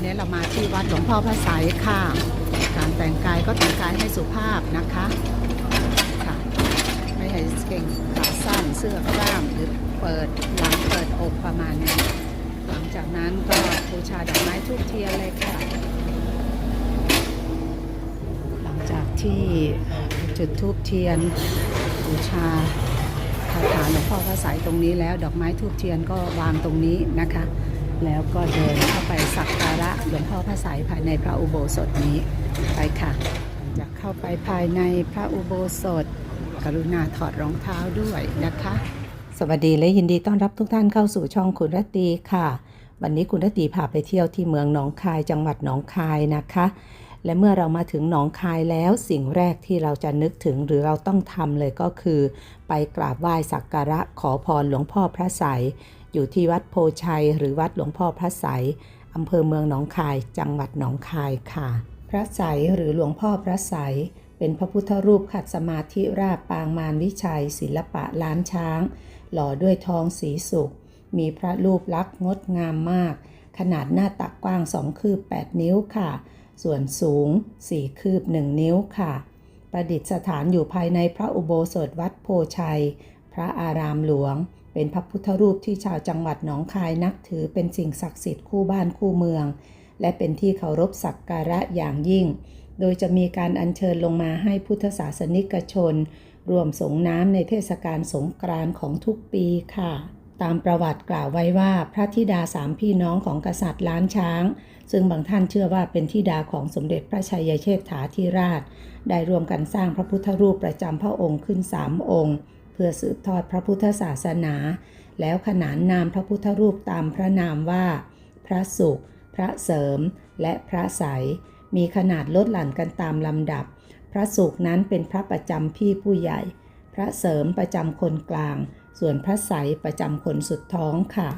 วันนี้เรามาที่วัดหลวงพ่อพระไสยค่ะ การแต่งกายก็แต่งกายให้สุภาพนะคะค่ะไม่ให้เก่งขาสั้นเสื้อกล้ามหรือเปิดหลังเปิดอกประมาณนี้หลังจากนั้นก็บูชาดอกไม้ทูบเทียนเลยค่ะ หลังจากที่จุดทูบเทียนบูชาคาถาหลวงพ่อพระไสยตรงนี้แล้ว ดอกไม้ทูบเทียนก็วางตรงนี้นะคะ แล้วก็เดินเข้าไปสักการะหลวงพ่อพระไสยภายในพระอุโบสถนี้ไปค่ะอยากเข้าไปภายในพระอุโบสถ กรุณาถอดรองเท้าด้วยนะคะ สวัสดีและยินดีต้อนรับทุกท่านเข้าสู่ช่องคุณรตตีค่ะ วันนี้คุณรตตีพาไปเที่ยวที่เมืองหนองคายจังหวัดหนองคายนะคะ และเมื่อเรามาถึงหนองคายแล้วสิ่งแรกที่เราจะนึกถึงหรือเราต้องทำเลยก็คือ ไปกราบไหว้สักการะขอพรหลวงพ่อพระไสย อยู่ที่วัดโพชัย หรือวัดหลวงพ่อพระไสยอำเภอเมืองหนองคาย จังหวัดหนองคายค่ะ พระไสยหรือหลวงพ่อพระไสยเป็นพระพุทธรูปขัดสมาธิราบปางมารวิชัย ศิลปะล้านช้าง หล่อด้วยทองสีสุก มีพระรูปลักษณ์งดงามมาก ขนาดหน้าตักกว้าง2คืบ 8 นิ้วค่ะ ส่วนสูง 4 คืบ 1 นิ้วค่ะ ประดิษฐานอยู่ภายในพระอุโบสถวัดโพชัย พระอารามหลวง เป็นพระพุทธรูปที่ชาวจังหวัดหนองคายนับถือเป็นสิ่งศักดิ์สิทธิ์คู่บ้านคู่เมือง และเป็นที่เคารพสักการะอย่างยิ่ง โดยจะมีการอัญเชิญลงมาให้พุทธศาสนิกชน รวมสงน้ำในเทศกาลสงกรานต์ของทุกปีค่ะ ตามประวัติกล่าวไว้ว่าพระธิดาสามพี่น้องของกษัตริย์ล้านช้าง ซึ่งบางท่านเชื่อว่าเป็นธิดาของสมเด็จพระชัยเชษฐาธิราช ได้รวมกันสร้างพระพุทธรูปประจำพระองค์ขึ้นสามองค์ พื่อสืบทอดพระพุทธศาสนา แล้วขนานนามพระพุทธรูปตามพระนามว่า พระสุข พระเสริม และพระใสยมีขนาดลดหลั่นกันตามลำดับ พระสุขนั้นเป็นพระประจำพี่ผู้ใหญ่ พระเสริมประจำคนกลาง ส่วนพระใสยประจำคนสุดท้องค่ะ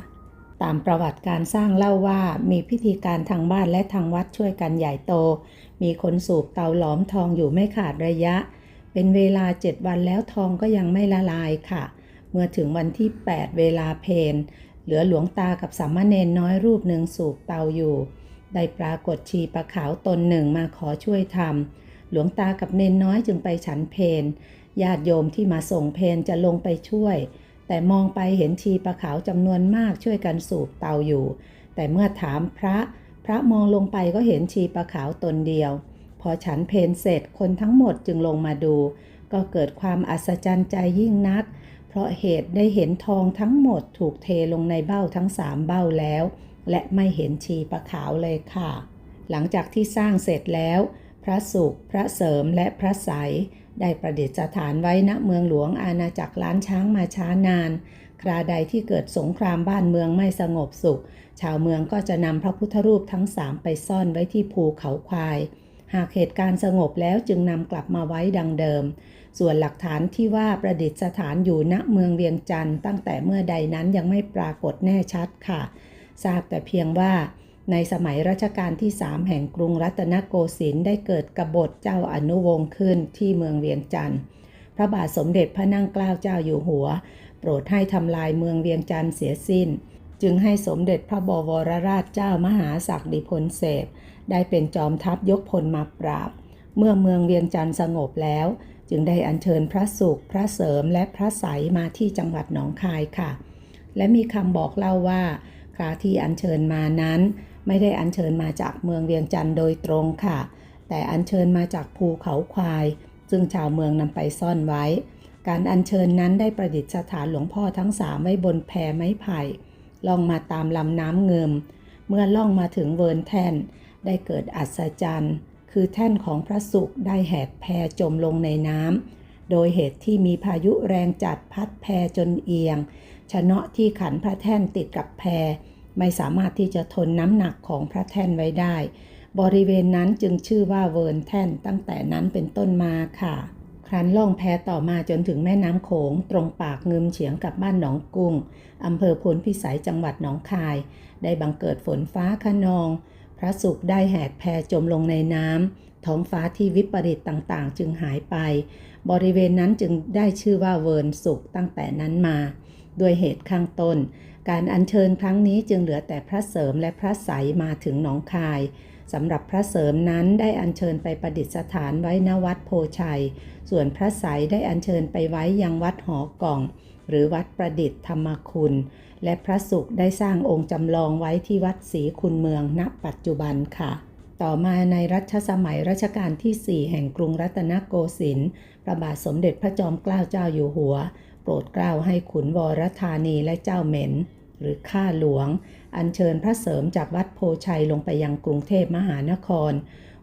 ตามประวัติการสร้างเล่าว่ามีพิธีการทางบ้านและทางวัดช่วยกันใหญ่โต มีคนสูบเตาหลอมทองอยู่ไม่ขาดระยะ เป็นเวลาเจ็ดวันแล้วทองก็ยังไม่ละลายค่ะ เมื่อถึงวันที่ 8 เวลาเพนเหลือหลวงตากับสามเณรน้อยรูปหนึ่งสูบเตาอยู่ ได้ปรากฏชีปะขาวตนหนึ่งมาขอช่วยทำหลวงตากับเนนน้อยจึงไปฉันเพนญาติโยมที่มาส่งเพนจะลงไปช่วย แต่มองไปเห็นชีปะขาวจำนวนมากช่วยกันสูบเตาอยู่ แต่เมื่อถามพระ พระมองลงไปก็เห็นชีปะขาวตนเดียว พอฉันเพนเสร็จคนทั้งหมดจึงลงมาดู ก็เกิดความอัศจรรย์ใจยิ่งนัก เพราะเหตุได้เห็นทองทั้งหมดถูกเทลงในเบ้าทั้งสามเบ้าแล้ว และไม่เห็นชีประขาวเลยค่ะ หลังจากที่สร้างเสร็จแล้ว พระสุข พระเสริมและพระใสยได้ประดิษฐานไว้ณเมืองหลวงอาณาจักรล้านช้างมาช้านาน คราใดที่เกิดสงครามบ้านเมืองไม่สงบสุข ชาวเมืองก็จะนำพระพุทธรูปทั้งสามไปซ่อนไว้ที่ภูเขาควาย หากเหตุการณ์สงบแล้วจึงนำกลับมาไว้ดังเดิม ส่วนหลักฐานที่ว่าประดิษฐานอยู่ณเมืองเวียงจันทร์ตั้งแต่เมื่อใดนั้นยังไม่ปรากฏแน่ชัดค่ะ ทราบแต่เพียงว่าในสมัยรัชกาลที่3แห่งกรุงรัตนโกสินทร์ได้เกิดกบฏเจ้าอนุวงศ์ขึ้นที่เมืองเวียงจันทร์ พระบาทสมเด็จพระนั่งเกล้าเจ้าอยู่หัว โปรดให้ทำลายเมืองเวียงจันทร์เสียสิ้น จึงให้สมเด็จพระบวรราชเจ้ามหาศักดิพลเสพได้เป็นจอมทัพยกพลมาปราบ เมื่อเมืองเวียงจันทร์สงบแล้ว จึงได้อัญเชิญพระสุข พระเสริมและพระใสยมาที่จังหวัดหนองคายค่ะ และมีคำบอกเล่าว่าคราที่อัญเชิญมานั้น ไม่ได้อัญเชิญมาจากเมืองเวียงจันทร์โดยตรงค่ะ แต่อัญเชิญมาจากภูเขาควาย ซึ่งชาวเมืองนำไปซ่อนไว้ การอัญเชิญนั้นได้ประดิษฐานหลวงพ่อทั้งสามไว้บนแพไม้ไผ่ ล่องมาตามลำน้ำเงิม เมื่อล่องมาถึงเวิร์นแท่น ได้เกิดอัศจรรย์ คือแท่นของพระสุขได้แหกแพจมลงในน้ำ โดยเหตุที่มีพายุแรงจัดพัดแพจนเอียง ชนะที่ขันพระแท่นติดกับแพ ไม่สามารถที่จะทนน้ำหนักของพระแท่นไว้ได้ บริเวณนั้นจึงชื่อว่าเวิร์นแท่นตั้งแต่นั้นเป็นต้นมาค่ะ ครั้นล่องแพต่อมาจนถึงแม่น้ำโขง ตรงปากเงึมเฉียงกับบ้านหนองกุ้งอำเภอพลพิสัยจังหวัดหนองคาย ได้บังเกิดฝนฟ้าขนอง พระสุขได้แหกแพจมลงในน้ำท้องฟ้าที่วิปริตต่างๆ จึงหายไป บริเวณนั้นจึงได้ชื่อว่าเวิร์นสุขตั้งแต่นั้นมา ด้วยเหตุข้างต้น การอัญเชิญครั้งนี้จึงเหลือแต่พระเสริมและพระใสยมาถึงหนองคาย สำหรับพระเสริมนั้นได้อัญเชิญไปประดิษฐานไว้ณวัดโพชัย ส่วนพระใสยได้อัญเชิญไปไว้ยังวัดหอกล่อง หรือวัดประดิษฐ์ธรรมคุณ และพระสุขได้สร้างองค์จำลองไว้ที่วัดศรีคุณเมืองณปัจจุบันค่ะ ต่อมาในรัชสมัยรัชกาลที่ 4 แห่งกรุงรัตนโกสินทร์พระบาทสมเด็จพระจอมเกล้าเจ้าอยู่หัว โปรดเกล้าให้ขุนวรธานีและเจ้าเหม็น หรือข้าหลวง อัญเชิญพระเสริมจากวัดโพชัยลงไปยังกรุงเทพมหานคร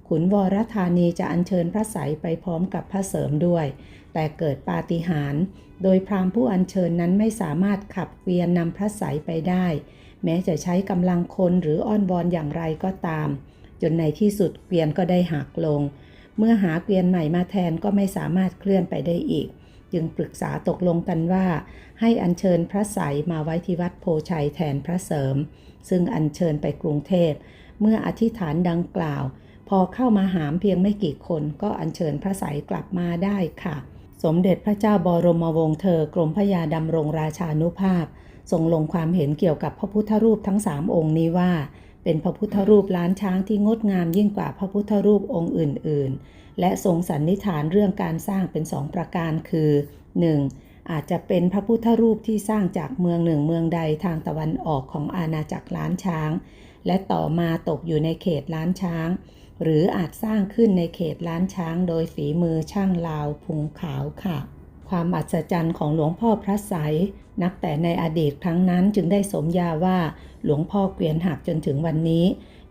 ขุนวรธานีจะอัญเชิญพระใสยไปพร้อมกับพระเสริมด้วย แต่เกิดปาฏิหาริย์โดยพราหมณ์ผู้อัญเชิญนั้นไม่สามารถขับเกวียนนำพระใสยไปได้ แม้จะใช้กำลังคนหรืออ้อนวอนอย่างไรก็ตาม จนในที่สุดเกวียนก็ได้หักลง เมื่อหาเกวียนใหม่มาแทนก็ไม่สามารถเคลื่อนไปได้อีก จึงปรึกษาตกลงกันว่า ให้อัญเชิญพระใสยมาไว้ที่วัดโพชัยแทนพระเสริม ซึ่งอัญเชิญไปกรุงเทพ เมื่ออธิษฐานดังกล่าว พอเข้ามาหามเพียงไม่กี่คนก็อัญเชิญพระใสยกลับมาได้ค่ะ สมเด็จพระเจ้าบรมวงศ์เธอกรมพระยาดำรงราชานุภาพทรงลงความเห็นเกี่ยวกับพระพุทธรูปทั้งสามองค์นี้ว่า เป็นพระพุทธรูปล้านช้างที่งดงามยิ่งกว่าพระพุทธรูปองค์อื่น ๆ และทรงสันนิษฐานเรื่องการสร้างเป็นสองประการคือ 1. อาจจะเป็นพระพุทธรูปที่สร้างจากเมืองหนึ่งเมืองใดทางตะวันออกของอาณาจักรล้านช้าง และต่อมาตกอยู่ในเขตล้านช้าง หรืออาจสร้างขึ้นในเขตล้านช้าง โดยฝีมือช่างลาวพุงขาวค่ะ ความอัศจรรย์ของหลวงพ่อพระไสยนับแต่ในอดีตครั้งนั้นจึงได้สมญาว่าหลวงพ่อเกวียนหักจนถึงวันนี้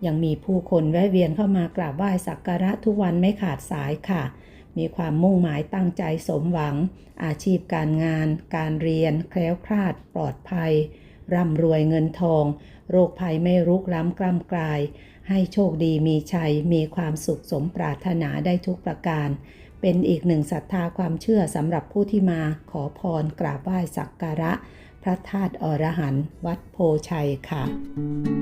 ยังมีผู้คนแวะเวียนเข้ามากราบไหว้สักการะทุกวันไม่ขาดสายค่ะ มีความมุ่งหมายตั้งใจสมหวัง อาชีพการงาน การเรียน แคล้วคลาด ปลอดภัย ร่ำรวยเงินทอง โรคภัยไม่รุกล้ำกล้ำกลาย ให้โชคดีมีชัย มีความสุขสมปรารถนาได้ทุกประการ เป็นอีกหนึ่งศรัทธาความเชื่อสำหรับผู้ที่มาขอพรกราบไหว้สักการะ พระธาตุอรหันต์วัดโพชัยค่ะ